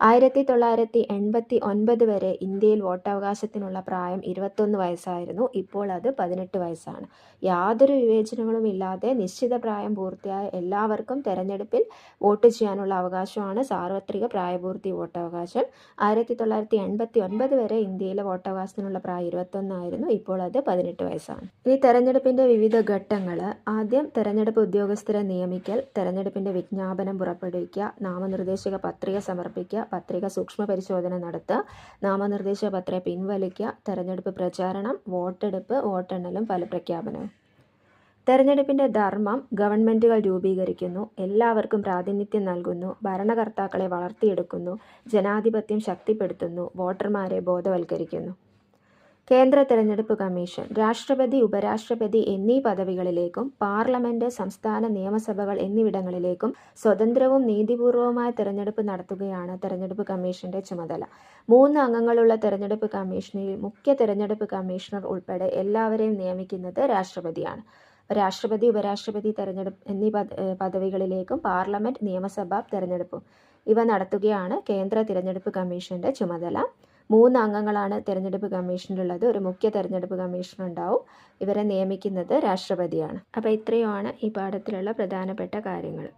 ആയിരത്തി തൊള്ളായിരത്തി എൺപത്തി ഒൻപത് വരെ ഇന്ത്യയിൽ വോട്ടവകാശത്തിനുള്ള പ്രായം ഇരുപത്തൊന്ന് വയസ്സായിരുന്നു. ഇപ്പോൾ അത് പതിനെട്ട് വയസ്സാണ്. യാതൊരു വിവേചനങ്ങളും ഇല്ലാതെ നിശ്ചിത പ്രായം പൂർത്തിയായ എല്ലാവർക്കും തെരഞ്ഞെടുപ്പിൽ വോട്ട് ചെയ്യാനുള്ള അവകാശമാണ് സാർവത്രിക പ്രായപൂർത്തി വോട്ടവകാശം. ആയിരത്തി തൊള്ളായിരത്തി എൺപത്തി ഒൻപത് വരെ ഇന്ത്യയിലെ വോട്ടവകാശത്തിനുള്ള പ്രായം ഇരുപത്തൊന്നായിരുന്നു. ഇപ്പോൾ അത് പതിനെട്ട് വയസ്സാണ്. ഈ തെരഞ്ഞെടുപ്പിന്റെ വിവിധ ഘട്ടങ്ങൾ. ആദ്യം തെരഞ്ഞെടുപ്പ് ഉദ്യോഗസ്ഥരെ നിയമിക്കൽ തെരഞ്ഞെടുപ്പിന്റെ വിജ്ഞാപനം പുറപ്പെടുവിക്കുക നാമനിർദ്ദേശക പത്രിക സമർപ്പിക്കുക പത്രിക സൂക്ഷ്മ പരിശോധന നടത്തുക. നാമനിർദ്ദേശ പത്ര പിൻവലിക്കുക. തെരഞ്ഞെടുപ്പ് പ്രചാരണം വോട്ടെടുപ്പ് വോട്ടെണ്ണലും ഫലപ്രഖ്യാപനവും തെരഞ്ഞെടുപ്പിന്റെ ധർമ്മം ഗവൺമെന്റുകൾ രൂപീകരിക്കുന്നു. എല്ലാവർക്കും പ്രാതിനിധ്യം നൽകുന്നു. ഭരണകർത്താക്കളെ വളർത്തിയെടുക്കുന്നു. ജനാധിപത്യം ശക്തിപ്പെടുത്തുന്നു. വോട്ടർമാരെ ബോധവൽക്കരിക്കുന്നു. കേന്ദ്ര തെരഞ്ഞെടുപ്പ് കമ്മീഷൻ രാഷ്ട്രപതി ഉപരാഷ്ട്രപതി എന്നീ പദവികളിലേക്കും പാർലമെന്റ് സംസ്ഥാന നിയമസഭകൾ എന്നിവിടങ്ങളിലേക്കും സ്വതന്ത്രവും നീതിപൂർവവുമായ തെരഞ്ഞെടുപ്പ് നടത്തുകയാണ് തെരഞ്ഞെടുപ്പ് കമ്മീഷന്റെ ചുമതല. മൂന്ന് അംഗങ്ങളുള്ള തെരഞ്ഞെടുപ്പ് കമ്മീഷനിൽ മുഖ്യ തെരഞ്ഞെടുപ്പ് കമ്മീഷണർ ഉൾപ്പെടെ എല്ലാവരെയും നിയമിക്കുന്നത് രാഷ്ട്രപതിയാണ്. രാഷ്ട്രപതി ഉപരാഷ്ട്രപതി തെരഞ്ഞെടുപ്പ് എന്നീ പദ പദവികളിലേക്കും പാർലമെന്റ് നിയമസഭാ തെരഞ്ഞെടുപ്പും ഇവ നടത്തുകയാണ് കേന്ദ്ര തിരഞ്ഞെടുപ്പ് കമ്മീഷന്റെ ചുമതല. മൂന്ന് അംഗങ്ങളാണ് തെരഞ്ഞെടുപ്പ് കമ്മീഷനിലുള്ളത്. ഒരു മുഖ്യ തെരഞ്ഞെടുപ്പ് കമ്മീഷൻ ഉണ്ടാവും ഇവരെ നിയമിക്കുന്നത് രാഷ്ട്രപതിയാണ്. അപ്പോൾ ഇത്രയുമാണ് ഈ പാഠത്തിലുള്ള പ്രധാനപ്പെട്ട കാര്യങ്ങൾ.